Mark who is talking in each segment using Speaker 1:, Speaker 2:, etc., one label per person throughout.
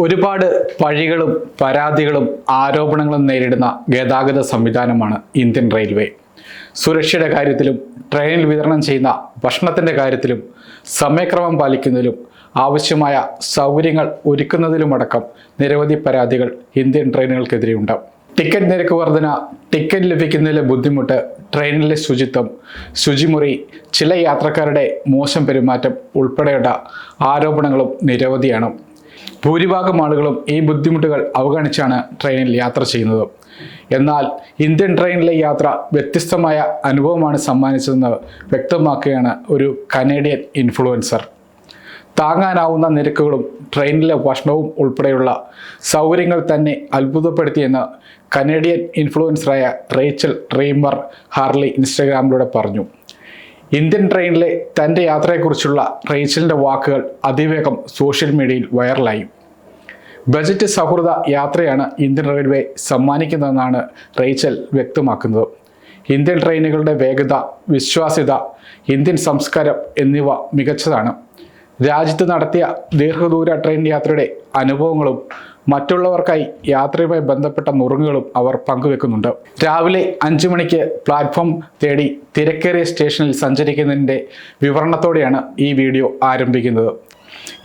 Speaker 1: ഒരുപാട് പഴികളും പരാതികളും ആരോപണങ്ങളും നേരിടുന്ന ഗതാഗത സംവിധാനമാണ് ഇന്ത്യൻ റെയിൽവേ. സുരക്ഷയുടെ കാര്യത്തിലും ട്രെയിനിൽ വിതരണം ചെയ്യുന്ന ഭക്ഷണത്തിന്റെ കാര്യത്തിലും സമയക്രമം പാലിക്കുന്നതിലും ആവശ്യമായ സൗകര്യങ്ങൾ ഒരുക്കുന്നതിലുമടക്കം നിരവധി പരാതികൾ ഇന്ത്യൻ ട്രെയിനുകൾക്കെതിരെയുണ്ട്. ടിക്കറ്റ് നിരക്ക് വർധന ടിക്കറ്റ് ലഭിക്കുന്നതിലെ ബുദ്ധിമുട്ട് ട്രെയിനിലെ ശുചിത്വം ശുചിമുറി ചില യാത്രക്കാരുടെ മോശം പെരുമാറ്റം ഉൾപ്പെടെയുള്ള ആരോപണങ്ങളും നിരവധിയാണ്. ഭൂരിഭാഗം ആളുകളും ഈ ബുദ്ധിമുട്ടുകൾ അവഗണിച്ചാണ് ട്രെയിനിൽ യാത്ര ചെയ്യുന്നത്. എന്നാൽ ഇന്ത്യൻ ട്രെയിനിലെ യാത്ര വ്യത്യസ്തമായ അനുഭവമാണ് സമ്മാനിച്ചതെന്ന് വ്യക്തമാക്കുകയാണ് ഒരു കനേഡിയൻ ഇൻഫ്ലുവൻസർ. താങ്ങാനാവുന്ന നിരക്കുകളും ട്രെയിനിലെ ഭക്ഷണവും ഉൾപ്പെടെയുള്ള സൗകര്യങ്ങൾ തന്നെ അത്ഭുതപ്പെടുത്തിയെന്ന് കനേഡിയൻ ഇൻഫ്ലുവൻസറായ റേച്ചൽ റീമർ ഹാർലി ഇൻസ്റ്റഗ്രാമിലൂടെ പറഞ്ഞു. ഇന്ത്യൻ ട്രെയിനിലെ തന്റെ യാത്രയെക്കുറിച്ചുള്ള റേച്ചലിന്റെ വാക്കുകൾ അതിവേഗം സോഷ്യൽ മീഡിയയിൽ വൈറലായി. ബജറ്റ് സൗഹൃദ യാത്രയാണ് ഇന്ത്യൻ റെയിൽവേ സമ്മാനിക്കുന്നതെന്നാണ് റേച്ചൽ വ്യക്തമാക്കുന്നത്. ഇന്ത്യൻ ട്രെയിനുകളുടെ വേഗത വിശ്വാസ്യത ഇന്ത്യൻ സംസ്കാരം എന്നിവ മികച്ചതാണ്. രാജ്യത്ത് നടത്തിയ ദീർഘദൂര ട്രെയിൻ യാത്രയുടെ അനുഭവങ്ങളും മറ്റുള്ളവർക്കായി യാത്രയുമായി ബന്ധപ്പെട്ട നുറുങ്ങുകളും അവർ പങ്കുവെക്കുന്നുണ്ട്. രാവിലെ അഞ്ചു മണിക്ക് പ്ലാറ്റ്ഫോം തേടി തിരക്കേറിയ സ്റ്റേഷനിൽ സഞ്ചരിക്കുന്നതിന്റെ വിവരണത്തോടെയാണ് ഈ വീഡിയോ ആരംഭിക്കുന്നത്.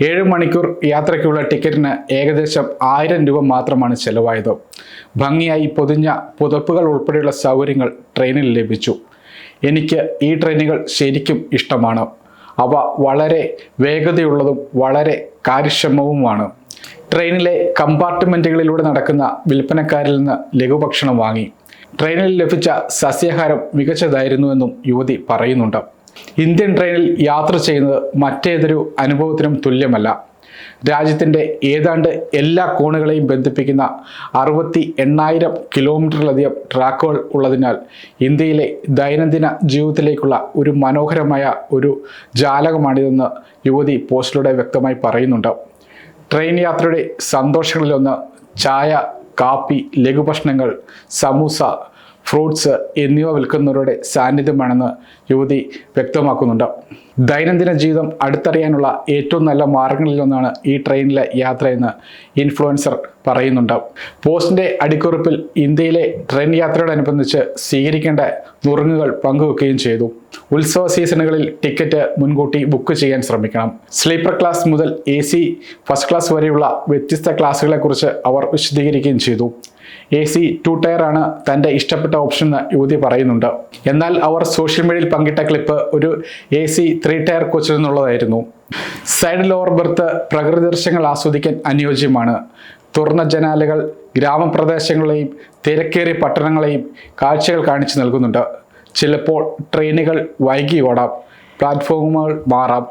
Speaker 1: ഏഴ് മണിക്കൂർ യാത്രയ്ക്കുള്ള ടിക്കറ്റിന് ഏകദേശം ആയിരം രൂപ മാത്രമാണ് ചെലവായത്. ഭംഗിയായി പൊതിഞ്ഞ പുതപ്പുകൾ ഉൾപ്പെടെയുള്ള സൗകര്യങ്ങൾ ട്രെയിനിൽ ലഭിച്ചു. എനിക്ക് ഈ ട്രെയിനുകൾ ശരിക്കും ഇഷ്ടമാണ്. അവ വളരെ വേഗതയുള്ളതും വളരെ കാര്യക്ഷമവുമാണ്. ട്രെയിനിലെ കമ്പാർട്ട്മെന്റുകളിലൂടെ നടക്കുന്ന വിൽപ്പനക്കാരിൽ നിന്ന് ലഘുഭക്ഷണം വാങ്ങി. ട്രെയിനിൽ ലഭിച്ച സസ്യാഹാരം മികച്ചതായിരുന്നുവെന്നും യുവതി പറയുന്നുണ്ട്. ഇന്ത്യൻ ട്രെയിനിൽ യാത്ര ചെയ്യുന്നത് മറ്റേതൊരു അനുഭവത്തിനും തുല്യമല്ല. രാജ്യത്തിന്റെ ഏതാണ്ട് എല്ലാ കോണുകളെയും ബന്ധിപ്പിക്കുന്ന അറുപത്തി എണ്ണായിരം കിലോമീറ്ററിലധികം ട്രാക്കുകൾ ഉള്ളതിനാൽ ഇന്ത്യയിലെ ദൈനംദിന ജീവിതത്തിലേക്കുള്ള ഒരു മനോഹരമായ ഒരു ജാലകമാണിതെന്ന് യുവതി പോസ്റ്റിലൂടെ വ്യക്തമായി പറയുന്നുണ്ട്. ട്രെയിൻ യാത്രയുടെ സന്തോഷങ്ങളിലൊന്ന് ചായ കാപ്പി ലഘുഭക്ഷണങ്ങൾ സമൂസ ഫ്രൂട്ട്സ് എന്നിവ വിൽക്കുന്നവരുടെ സാന്നിധ്യമാണെന്ന് യുവതി വ്യക്തമാക്കുന്നുണ്ട്. ദൈനംദിന ജീവിതം അടുത്തറിയാനുള്ള ഏറ്റവും നല്ല മാർഗങ്ങളിലൊന്നാണ് ഈ ട്രെയിനിലെ യാത്രയെന്ന് ഇൻഫ്ലുവൻസർ പറയുന്നുണ്ട്. പോസ്റ്റിന്റെ അടിക്കുറിപ്പിൽ ഇന്ത്യയിലെ ട്രെയിൻ യാത്രയോടനുബന്ധിച്ച് സ്വീകരിക്കേണ്ട നുറുങ്ങുകൾ പങ്കുവെക്കുകയും ചെയ്തു. ഉത്സവ സീസണുകളിൽ ടിക്കറ്റ് മുൻകൂട്ടി ബുക്ക് ചെയ്യാൻ ശ്രമിക്കണം. സ്ലീപ്പർ ക്ലാസ് മുതൽ എ സി ഫസ്റ്റ് ക്ലാസ് വരെയുള്ള വ്യത്യസ്ത ക്ലാസ്സുകളെക്കുറിച്ച് അവർ വിശദീകരിക്കുകയും ചെയ്തു. എ സി ടു ടയർ ആണ് തന്റെ ഇഷ്ടപ്പെട്ട ഓപ്ഷൻ എന്ന് യുവതി പറയുന്നുണ്ട്. എന്നാൽ അവർ സോഷ്യൽ മീഡിയയിൽ പങ്കിട്ട ക്ലിപ്പ് ഒരു എ സി ത്രീ ടയർ കോച്ചിൽ നിന്നുള്ളതായിരുന്നു. സൈഡ് ലോവർ ബെർത്ത് പ്രകൃതി ദൃശ്യങ്ങൾ ആസ്വദിക്കാൻ അനുയോജ്യമാണ്. തുറന്ന ജനാലകൾ ഗ്രാമപ്രദേശങ്ങളെയും തിരക്കേറിയ പട്ടണങ്ങളെയും കാഴ്ചകൾ കാണിച്ചു നൽകുന്നുണ്ട്. ചിലപ്പോൾ ട്രെയിനുകൾ വൈകി ഓടാം പ്ലാറ്റ്ഫോമുകൾ മാറാം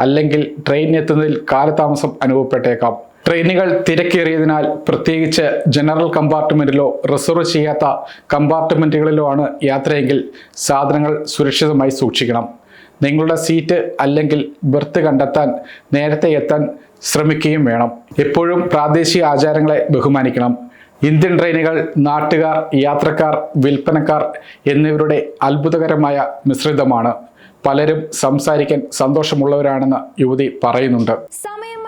Speaker 1: അല്ലെങ്കിൽ ട്രെയിൻ എത്തുന്നതിൽ കാലതാമസം അനുഭവപ്പെട്ടേക്കാം. ട്രെയിനുകൾ തിരക്കേറിയതിനാൽ പ്രത്യേകിച്ച് ജനറൽ കമ്പാർട്ട്മെന്റിലോ റിസർവ് ചെയ്യാത്ത കമ്പാർട്ട്മെന്റുകളിലോ ആണ് യാത്രയെങ്കിൽ സാധനങ്ങൾ സുരക്ഷിതമായി സൂക്ഷിക്കണം. നിങ്ങളുടെ സീറ്റ് അല്ലെങ്കിൽ ബെർത്ത് കണ്ടെത്താൻ നേരത്തെ എത്താൻ ശ്രമിക്കുകയും വേണം. എപ്പോഴും പ്രാദേശിക ആചാരങ്ങളെ ബഹുമാനിക്കണം. ഇന്ത്യൻ ട്രെയിനുകൾ നാട്ടുകാർ യാത്രക്കാർ വിൽപ്പനക്കാർ എന്നിവരുടെ അത്ഭുതകരമായ മിശ്രിതമാണ്. പലരും സംസാരിക്കാൻ സന്തോഷമുള്ളവരാണെന്ന് യുവതി പറയുന്നുണ്ട്.
Speaker 2: Samayam